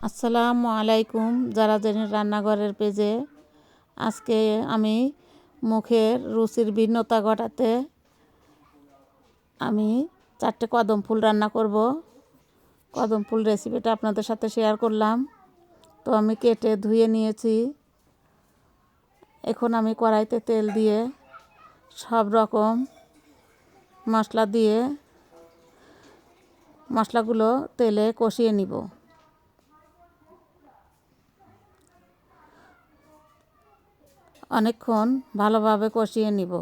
আসসালামু আলাইকুম, যারা জেনে রান্নাঘরের পেজে। আজকে আমি মুখের রুচির ভিন্নতা ঘটাতে আমি চারটে কদম ফুল রান্না করব। কদম ফুল রেসিপিটা আপনাদের সাথে শেয়ার করলাম। তো আমি কেটে ধুয়ে নিয়েছি। এখন আমি কড়াইতে তেল দিয়ে সব রকম মশলা দিয়ে মশলাগুলো তেলে কষিয়ে নিব। অনেকক্ষণ ভালোভাবে কষিয়ে নিব।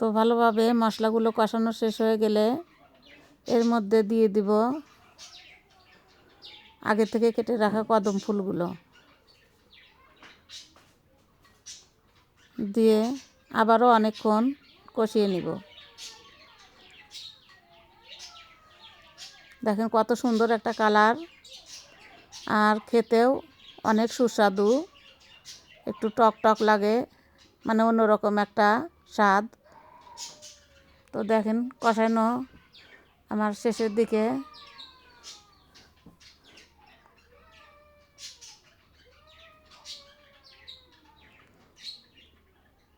তো ভালোভাবে মশলাগুলো কষানো শেষ হয়ে গেলে এর মধ্যে দিয়ে দিব আগে থেকে কেটে রাখা কদম ফুলগুলো। দিয়ে আবারও অনেকক্ষণ কষিয়ে নিব। দেখেন কত সুন্দর একটা কালার। আর খেতেও অনেক সুস্বাদু। একটু টক টক লাগে মানে অন্যরকম একটা স্বাদ। তো দেখেন কষানো আমার শেষের দিকে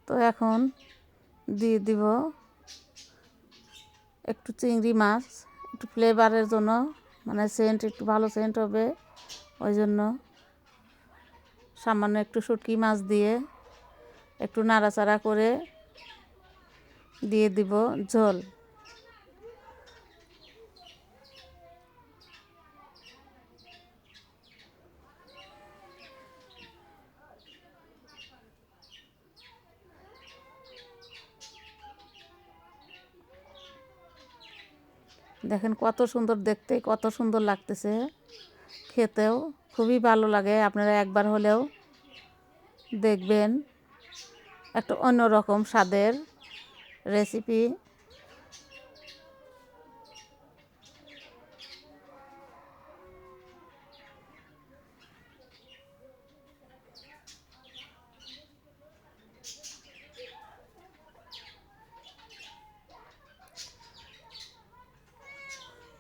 তো এখন দিয়ে দিব একটু চিংড়ি মাছ, একটু ফ্লেভারের জন্য মানে সেন্ট একটু ভালো সেন্ট হবে, ওই জন্য সামান্য একটু শুটকি মাছ দিয়ে একটু নাড়াচাড়া করে দিয়ে দিব ঝোল। দেখেন কত সুন্দর দেখতে, কত সুন্দর লাগতেছে। খেতেও খুবই ভালো লাগে, আপনারা একবার হলেও দেখবেন। একটা অন্যরকম স্বাদের রেসিপি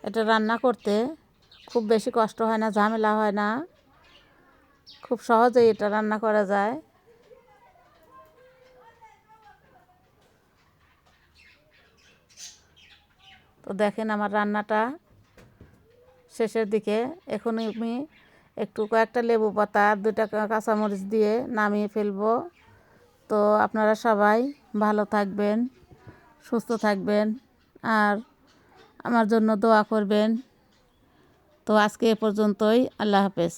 এটা রান্না করতে খুব বেশি কষ্ট হয় না, ঝামেলা হয় না। খুব সহজেই এটা রান্না করা যায়। তো দেখেন আমার রান্নাটা শেষের দিকে এখন আমি একটু কয়েকটা লেবু পাতা আর দুটা কাঁচামরিচ দিয়ে নামিয়ে ফেলব। তো আপনারা সবাই ভালো থাকবেন, সুস্থ থাকবেন। আর আমার জন্য দোয়া করবেন। তো আজকে এ পর্যন্তই আল্লাহ হাফেজ।